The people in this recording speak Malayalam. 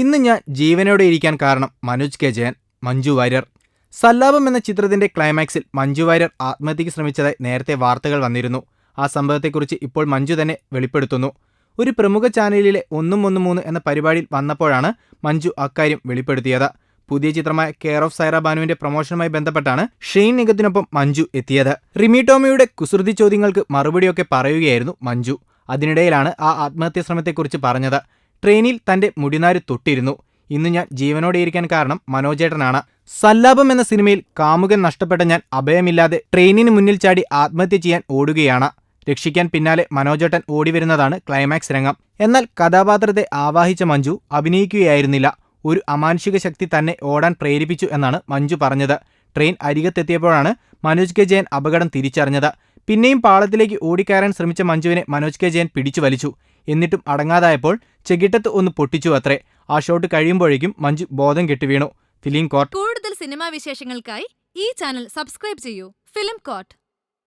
ഇന്ന് ഞാൻ ജീവനോടെ ഇരിക്കാൻ കാരണം മനോജ് കെ. ജയൻ മഞ്ജു വാര്യർ. സല്ലാപം എന്ന ചിത്രത്തിന്റെ ക്ലൈമാക്സിൽ മഞ്ജു വാര്യർ ആത്മഹത്യയ്ക്ക് ശ്രമിച്ചതായി നേരത്തെ വാർത്തകൾ വന്നിരുന്നു. ആ സംഭവത്തെക്കുറിച്ച് ഇപ്പോൾ മഞ്ജു തന്നെ വെളിപ്പെടുത്തുന്നു. ഒരു പ്രമുഖ ചാനലിലെ ഒന്നും ഒന്നും മൂന്ന് എന്ന പരിപാടിയിൽ വന്നപ്പോഴാണ് മഞ്ജു അക്കാര്യം വെളിപ്പെടുത്തിയത്. പുതിയ ചിത്രമായ കെയർ ഓഫ് സൈറ ബാനുവിന്റെ പ്രൊമോഷനുമായി ബന്ധപ്പെട്ടാണ് ഷെയ്ൻ നിഗത്തിനൊപ്പം മഞ്ജു എത്തിയത്. റിമി ടോമിയുടെ കുസൃതി ചോദ്യങ്ങൾക്ക് മറുപടിയൊക്കെ പറയുകയായിരുന്നു മഞ്ജു. അതിനിടയിലാണ് ആ ആത്മഹത്യാ ശ്രമത്തെക്കുറിച്ച് പറഞ്ഞത്. ട്രെയിനിൽ തന്റെ മുടിനാര് തൊട്ടിരുന്നു. ഇന്ന് ഞാൻ ജീവനോടെ ഇരിക്കാൻ കാരണം മനോജേട്ടനാണ്. സല്ലാപം എന്ന സിനിമയിൽ കാമുകൻ നഷ്ടപ്പെട്ട ഞാൻ അഭയമില്ലാതെ ട്രെയിനിന് മുന്നിൽ ചാടി ആത്മഹത്യ ചെയ്യാൻ ഓടുകയാണ്. രക്ഷിക്കാൻ പിന്നാലെ മനോജേട്ടൻ ഓടിവരുന്നതാണ് ക്ലൈമാക്സ് രംഗം. എന്നാൽ കഥാപാത്രത്തെ ആവാഹിച്ച മഞ്ജു അഭിനയിക്കുകയായിരുന്നില്ല. ഒരു അമാനുഷിക ശക്തി തന്നെ ഓടാൻ പ്രേരിപ്പിച്ചു എന്നാണ് മഞ്ജു പറഞ്ഞത്. ട്രെയിൻ അരികത്തെത്തിയപ്പോഴാണ് മനോജ് കെ ജയൻ അപകടം തിരിച്ചറിഞ്ഞത്. പിന്നെയും പാളത്തിലേക്ക് ഓടിക്കയറാൻ ശ്രമിച്ച മഞ്ജുവിനെ മനോജ് കെ ജയൻ പിടിച്ചു വലിച്ചു. എന്നിട്ടും അടങ്ങാതായപ്പോൾ ചെകിട്ടത്ത് ഒന്ന് പൊട്ടിച്ചു അത്രേ. ആ ഷോട്ട് കഴിയുമ്പോഴേക്കും മഞ്ജു ബോധം കെട്ടുവീണു ഫിലിം കോർട്ട്. കൂടുതൽ സിനിമാ വിശേഷങ്ങൾക്കായി ഈ ചാനൽ സബ്സ്ക്രൈബ് ചെയ്യൂ. Film court